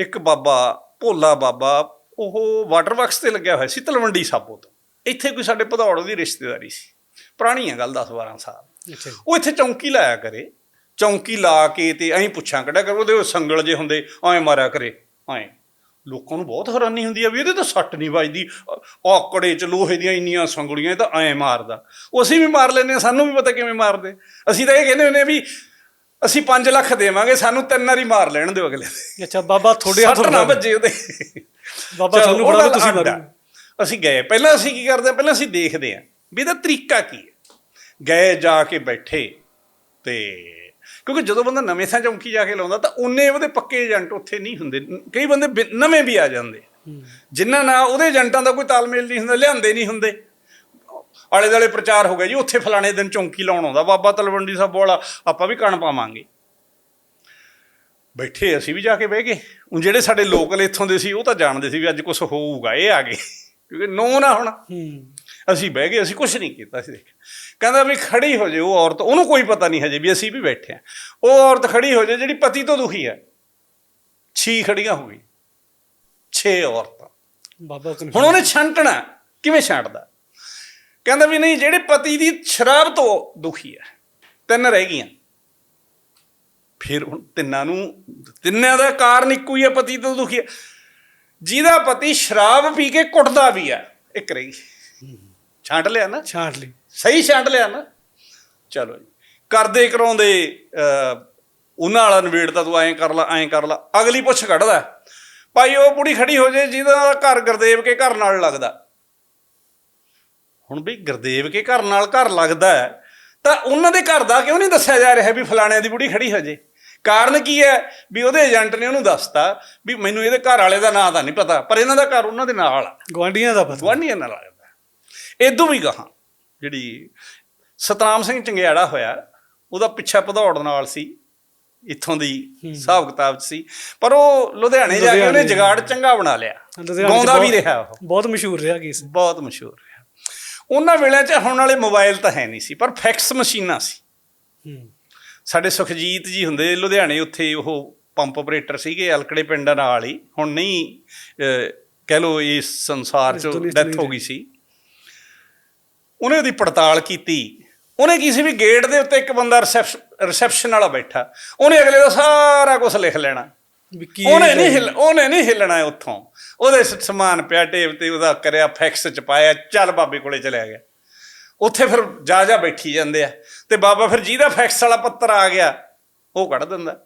ਇੱਕ ਬਾਬਾ ਭੋਲਾ ਬਾਬਾ ਉਹ water works ਤੇ ਲੱਗਿਆ ਹੋਇਆ ਸੀ ਤਲਵੰਡੀ ਸਾਬੋ ਤੋਂ। ਇੱਥੇ ਕੋਈ ਸਾਡੇ ਭਦੌੜ ਦੀ ਰਿਸ਼ਤੇਦਾਰੀ ਸੀ। ਪੁਰਾਣੀ ਹੈ ਗੱਲ 10 12 ਸਾਲ। ਉਹ ਇੱਥੇ ਚੌਂਕੀ ਲਾਇਆ ਕਰੇ। ਚੌਂਕੀ ਲਾ ਕੇ ਤੇ ਐਂ ਪੁੱਛਾਂ ਕੱਢਿਆ ਕਰ ਉਹਦੇ ਉਹ ਸੰਗਲ ਜੇ ਹੁੰਦੇ ਐਂ ਮਾਰਿਆ ਕਰੇ ਐਂ। ਲੋਕਾਂ ਨੂੰ ਬਹੁਤ ਹੈਰਾਨੀ ਹੁੰਦੀ ਆ ਵੀ ਇਹਦੇ ਤਾਂ ਸੱਟ ਨਹੀਂ ਵੱਜਦੀ। ਔਕੜੇ ਚ ਲੋਹੇ ਦੀਆਂ ਇੰਨੀਆਂ ਸੰਗਲੀਆਂ ਇਹ ਤਾਂ ਐਂ ਮਾਰਦਾ। ਉਹ ਅਸੀਂ ਵੀ ਮਾਰ ਲੈਂਦੇ ਹਾਂ ਸਾਨੂੰ ਵੀ ਪਤਾ ਕਿਵੇਂ ਮਾਰਦੇ। ਅਸੀਂ ਤਾਂ ਇਹ ਕਹਿੰਦੇ ਹੁੰਦੇ ਆ ਵੀ ਅਸੀਂ 5 ਲੱਖ ਦੇਵਾਂਗੇ ਸਾਨੂੰ ਤਿੰਨ ਵਾਰੀ ਮਾਰ ਲੈਣ ਦਿਓ ਅਗਲੇ ਅੱਛਾ ਬਾਬਾ ਤੁਹਾਡੇ ਹੱਥ ਨਾ। ਵੱਜੇ ਉਹਦੇ। ਬਾਬਾ ਤੁਹਾਨੂੰ ਫੜਾ ਤੁਸੀਂ ਆ। ਮਾਰੋ ਅਸੀਂ ਗਏ। ਪਹਿਲਾਂ ਅਸੀਂ ਕੀ ਕਰਦੇ ਹਾਂ ਪਹਿਲਾਂ ਅਸੀਂ ਦੇਖਦੇ ਹਾਂ ਵੀ ਇਹਦਾ ਤਰੀਕਾ ਕੀ ਹੈ ਗਏ ਜਾ ਕੇ ਬੈਠੇ ਤੇ ਕਿਉਂਕਿ ਜਦੋਂ ਬੰਦਾ ਨਵੇਂ ਥਾਂ ਚੌਂਕੀ ਜਾ ਕੇ ਲਾਉਂਦਾ ਤਾਂ ਉਹਨੇ ਉਹਦੇ ਪੱਕੇ ਏਜੰਟ ਉੱਥੇ ਨਹੀਂ ਹੁੰਦੇ। ਕਈ ਬੰਦੇ ਨਵੇਂ ਵੀ ਆ ਜਾਂਦੇ ਜਿਨ੍ਹਾਂ ਨਾਲ ਉਹਦੇ ਏਜੰਟਾਂ ਦਾ ਕੋਈ ਤਾਲਮੇਲ ਨਹੀਂ ਹੁੰਦਾ ਲਿਆਂਦੇ ਨਹੀਂ ਹੁੰਦੇ। ਆਲੇ ਦਾਲੇ ਪ੍ਰਚਾਰ ਹੋ ਗਿਆ ਜੀ ਉੱਥੇ ਫਲਾਣੇ ਦਿਨ ਚੌਂਕੀ ਲਾਉਣ ਆਉਂਦਾ ਬਾਬਾ ਤਲਵੰਡੀ ਸਾਹਿਬ ਵਾਲਾ ਆਪਾਂ ਵੀ ਕਣ ਪਾਵਾਂਗੇ। ਬੈਠੇ ਅਸੀਂ ਵੀ ਜਾ ਕੇ ਬਹਿ ਗਏ। ਹੁਣ ਜਿਹੜੇ ਸਾਡੇ ਲੋਕਲ ਇੱਥੋਂ ਦੇ ਸੀ ਉਹ ਤਾਂ ਜਾਣਦੇ ਸੀ ਵੀ ਅੱਜ ਕੁਝ ਹੋਊਗਾ ਇਹ ਆ ਗਏ। ਕਿਉਂਕਿ ਨੋ ਨਾ ਹੁਣ। ਅਸੀਂ ਬਹਿ ਗਏ ਅਸੀਂ ਕੁਝ ਨਹੀਂ ਕੀਤਾ ਸੀ। ਦੇਖ ਕਹਿੰਦਾ ਵੀ ਖੜੀ ਹੋ ਜੇ ਉਹ ਔਰਤ ਉਹਨੂੰ ਕੋਈ ਪਤਾ ਨਹੀਂ ਹਜੇ ਵੀ ਅਸੀਂ ਵੀ ਬੈਠੇ ਆ ਉਹ ਔਰਤ ਖੜੀ ਹੋ ਜੇ ਜਿਹੜੀ ਪਤੀ ਤੋਂ ਦੁਖੀ ਹੈ। ਛੀ ਖੜੀਆਂ ਹੋ ਗਈ ਛੇ ਔਰਤਾਂ। ਬਾਬਾ ਹੁਣ ਉਹਨੇ ਛਾਂਟਣਾ। ਕਿਵੇਂ ਛਾਂਟਦਾ? ਕਹਿੰਦਾ ਵੀ ਨਹੀਂ ਜਿਹੜੇ ਪਤੀ ਦੀ ਸ਼ਰਾਬ ਤੋਂ ਦੁਖੀ ਹੈ ਤਿੰਨ ਰਹਿ ਗਈਆਂ। ਫਿਰ ਹੁਣ ਤਿੰਨਾਂ ਨੂੰ ਤਿੰਨਾਂ ਦਾ ਕਾਰਨ ਇੱਕੋ ਹੀ ਹੈ ਪਤੀ ਤੋਂ ਦੁਖੀ ਹੈ। ਜਿਹਦਾ ਪਤੀ ਸ਼ਰਾਬ ਪੀ ਕੇ ਕੁੱਟਦਾ ਵੀ ਹੈ ਇੱਕ ਰਹਿ ਗਈ। ਛਾਂਟ ਲਿਆ ਨਾ? ਛਾਂਟ ਲਈ। ਸਹੀ ਛਾਂਟ ਲਿਆ ਨਾ? ਚਲੋ ਜੀ। ਕਰਦੇ ਕਰਾਉਂਦੇ ਉਹਨਾਂ ਵਾਲਾ ਨਵੇੜਦਾ ਤੂੰ ਐਂ ਕਰ ਲਾ ਐਂ ਕਰ ਲਾ ਅਗਲੀ ਪੁੱਛ ਕੱਢਦਾ। ਭਾਈ ਉਹ ਬੁੜੀ ਖੜੀ ਹੋ ਜੇ ਜਿਹਦਾ ਘਰ ਗੁਰਦੇਵ ਕੇ ਘਰ ਨਾਲ ਲੱਗਦਾ। ਹੁਣ ਵੀ ਗੁਰਦੇਵ ਕੇ ਘਰ ਨਾਲ ਘਰ ਲੱਗਦਾ ਹੈ, ਤਾਂ ਉਹਨਾਂ ਦੇ ਘਰ ਦਾ ਕਿਉਂ ਨਹੀਂ ਦੱਸਿਆ ਜਾ ਰਿਹਾ ਵੀ ਫਲਾਣਿਆਂ ਦੀ ਬੁੜੀ ਖੜੀ ਹੋ ਜੇ ਕਾਰਨ ਕੀ ਹੈ? ਵੀ ਉਹਦੇ ਏਜੰਟ ਨੇ ਉਹਨੂੰ ਦੱਸਤਾ ਵੀ ਮੈਨੂੰ ਇਹਦੇ ਘਰ ਵਾਲੇ ਦਾ ਨਾਂ ਤਾਂ ਨਹੀਂ ਪਤਾ ਪਰ ਇਹਨਾਂ ਦਾ ਘਰ ਉਹਨਾਂ ਦੇ ਨਾਲ ਆ। ਗਵਾਂਡੀਆਂ ਦਾ ਪਤਾ। ਗਵਾਂਢੀਆਂ ਨਾਲ ਲੱਗਦਾ ਇਦੋਂ ਵੀ ਗਾਹਾਂ ਜਿਹੜੀ ਸਤਨਾਮ ਸਿੰਘ ਚੰਗਿਆੜਾ ਹੋਇਆ ਉਹਦਾ ਪਿੱਛਾ ਭਦੌੜ ਨਾਲ ਸੀ ਇੱਥੋਂ ਦੀ ਹਿਸਾਬ ਕਿਤਾਬ 'ਚ ਸੀ ਪਰ ਉਹ ਲੁਧਿਆਣੇ ਜਾ ਕੇ ਉਹਨੇ। ਜਗਾੜ ਚੰਗਾ ਬਣਾ ਲਿਆ। ਗਾਉਂਦਾ ਵੀ ਰਿਹਾ ਉਹ। ਬਹੁਤ ਮਸ਼ਹੂਰ ਰਿਹਾ ਕੇਸ। ਬਹੁਤ ਮਸ਼ਹੂਰ ਰਿਹਾ। ਉਹਨਾਂ ਵੇਲਿਆਂ 'ਚ ਹੁਣ ਵਾਲੇ ਮੋਬਾਈਲ ਤਾਂ ਹੈ ਨਹੀਂ ਸੀ ਪਰ ਫੈਕਸ ਮਸ਼ੀਨਾਂ ਸੀ। ਸਾਡੇ ਸੁਖਜੀਤ ਜੀ ਹੁੰਦੇ ਲੁਧਿਆਣੇ ਉੱਥੇ ਉਹ ਪੰਪ ਆਪਰੇਟਰ ਸੀਗੇ ਅਲਕੜੇ ਪਿੰਡਾਂ ਨਾਲ ਹੀ। ਹੁਣ ਨਹੀਂ ਕਹਿ ਲੋ ਇਸ ਸੰਸਾਰ 'ਚ ਡੈਥ ਹੋ ਗਈ ਸੀ। ਉਹਨੇ ਉਹਦੀ ਪੜਤਾਲ ਕੀਤੀ। ਉਹਨੇ ਕੀ ਸੀ ਵੀ ਗੇਟ ਦੇ ਉੱਤੇ ਇੱਕ ਬੰਦਾ ਰਿਸੈਪਸ਼ਨ ਵਾਲਾ ਬੈਠਾ। ਉਹਨੇ ਅਗਲੇ ਦਾ ਸਾਰਾ ਕੁਝ ਲਿਖ ਲੈਣਾ। ਵੀ ਕੀ ਉਹਨੇ ਨਹੀਂ ਹਿੱਲ ਉਹਨੇ ਨਹੀਂ ਹਿੱਲਣਾ ਉੱਥੋਂ। ਉਹਦੇ ਸਮਾਨ ਪਿਆ ਟੇਪ ਤੇ ਉਹਦਾ ਕਰਿਆ ਫੈਕਸ ਚ ਪਾਇਆ ਚੱਲ ਬਾਬੇ ਕੋਲੇ ਚਲਿਆ ਗਿਆ। ਉੱਥੇ ਫਿਰ ਜਾ ਜਾ ਬੈਠੀ ਜਾਂਦੇ ਆ। ਤੇ ਬਾਬਾ ਫਿਰ ਜਿਹਦਾ ਫੈਕਸ ਵਾਲਾ ਪੱਤਰ ਆ ਗਿਆ ਉਹ ਕੱਢ ਦਿੰਦਾ।